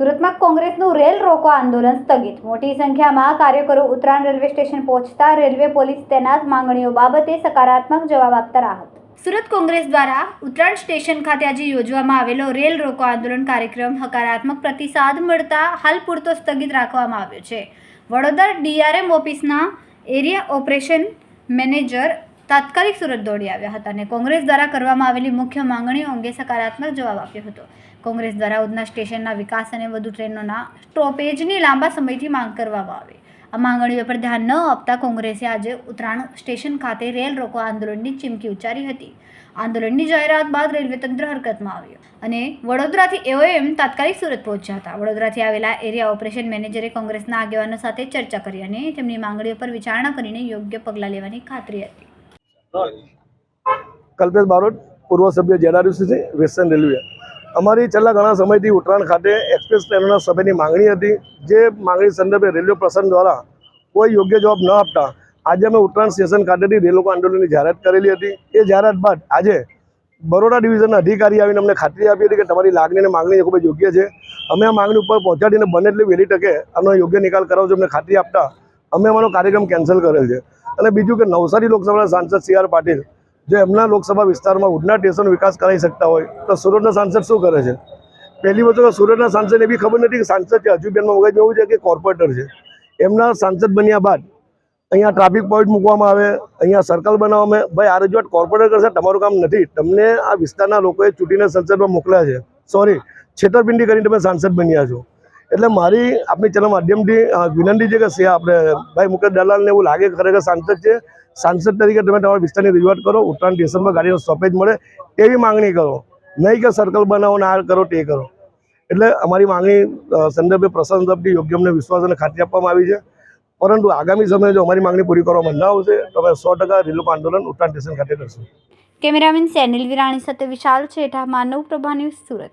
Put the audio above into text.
સુરતમાં કોંગ્રેસનું રેલ રોકો આંદોલન સ્થગિત. મોટી સંખ્યામાં કાર્યકરો ઉત્તરાયણ રેલવે સ્ટેશન પહોંચતા રેલવે પોલીસ તેના માંગણીઓ બાબતે સકારાત્મક જવાબ આપતા રાહત. સુરત કોંગ્રેસ દ્વારા ઉત્તરાયણ સ્ટેશન ખાતે આજે યોજવામાં આવેલો રેલ રોકો આંદોલન કાર્યક્રમ હકારાત્મક પ્રતિસાદ મળતા હાલ પૂરતો સ્થગિત રાખવામાં આવ્યો છે. વડોદરા ડીઆરએમ ઓફિસના એરિયા ઓપરેશન મેનેજર તાત્કાલિક સુરત દોડી આવ્યા હતા અને કોંગ્રેસ દ્વારા કરવામાં આવેલી મુખ્ય માંગણીઓ અંગે સકારાત્મક જવાબ આપ્યો હતો. કોંગ્રેસ દ્વારા ઉધના સ્ટેશનના વિકાસ અને વધુ ટ્રેનોના સ્ટોપેજની લાંબા સમયથી માંગ કરવામાં આવી. આ માંગણીઓ પર ધ્યાન ન આપતા કોંગ્રેસે આજે ઉત્તરાયણ સ્ટેશન ખાતે રેલ રોકો આંદોલનની ચીમકી ઉચ્ચારી હતી. આંદોલનની જાહેરાત બાદ રેલવે તંત્ર હરકતમાં આવ્યું અને વડોદરાથી એઓએમ તાત્કાલિક સુરત પહોંચ્યા હતા. વડોદરાથી આવેલા એરિયા ઓપરેશન મેનેજરે કોંગ્રેસના આગેવાનો સાથે ચર્ચા કરી અને તેમની માંગણીઓ પર વિચારણા કરીને યોગ્ય પગલાં લેવાની ખાતરી હતી કલ્પેશ બારોટ, પૂર્વ સભ્ય જેડાયુસી વેસ્ટર્ન રેલવે. અમારી છેલ્લા ઘણા સમયથી ઉત્તરાયણ ખાતે એક્સપ્રેસ ટ્રેનોના સભ્યની માંગણી હતી. જે માંગણી સંદર્ભે રેલવે પ્રશાસન દ્વારા કોઈ યોગ્ય જવાબ ન આપતા આજે અમે ઉત્તરાયણ સ્ટેશન ખાતેથી રેલોકો આંદોલનની જાહેરાત કરેલી હતી. એ જાહેરાત બાદ આજે બરોડા ડિવિઝનના અધિકારી આવીને અમને ખાતરી આપી હતી કે તમારી લાગણી અને માંગણી ખૂબ યોગ્ય છે. અમે આ માંગણી ઉપર પહોંચાડીને બને એટલી વહેલી તકે આનો યોગ્ય નિકાલ કરાવજો અમને ખાતરી આપતા અમે અમારો કાર્યક્રમ કેન્સલ કરેલ છે. અને બીજું કે નવસારી લોકસભાના સાંસદ સી પાટીલ, જો એમના લોકસભા વિસ્તારમાં ઉડના સ્ટેશન વિકાસ કરાવી શકતા હોય, તો સુરતના સાંસદ શું કરે છે? પહેલી વસ્તુ કે સુરતના સાંસદને બી ખબર નથી કે સાંસદ છે, હજુ બેનમાં મગજ એવું છે કે કોર્પોરેટર છે? એમના સાંસદ બન્યા બાદ અહીંયા ટ્રાફિક પોઈન્ટ મૂકવામાં આવે, અહીંયા સર્કલ બનાવવામાં ભાઈ, આ રજૂઆત કોર્પોરેટર કરશે, તમારું કામ નથી. તમને આ વિસ્તારના લોકોએ ચૂંટીને સંસદમાં મોકલ્યા છે. સોરી છેતરપિંડી કરીને તમે સાંસદ બન્યા છો. એટલે મારી આપણી ચેનલ માધ્યમથી વિનંતી છે કે સે આપણે, ભાઈ મુકેશ દલાલને એવું લાગે ખરેખર સાંસદ છે, સાંસદ તરીકે તમે તમારા વિસ્તારની રજૂઆત કરો, ઉત્તરાયણ સ્ટેશનમાં ગાડીનો સ્ટોપેજ મળે એવી માંગણી કરો. નહીં કે સર્કલ બનાવો ને આ કરો તે કરો. એટલે અમારી માંગણી સંદર્ભે પ્રશાસન તરફથી યોગ્ય અમને વિશ્વાસ અને ખાતરી આપવામાં આવી છે. પરંતુ આગામી સમયે જો અમારી માંગણી પૂરી કરવામાં ન આવશે, તો અમે સો ટકા રેલવે આંદોલન ઉત્તરાયણ સ્ટેશન ખાતે કરશું. કેમેરામેન સેનિલ વિરાણી સાથે વિશાલ છેઠા, માનવ પ્રભા સુરત.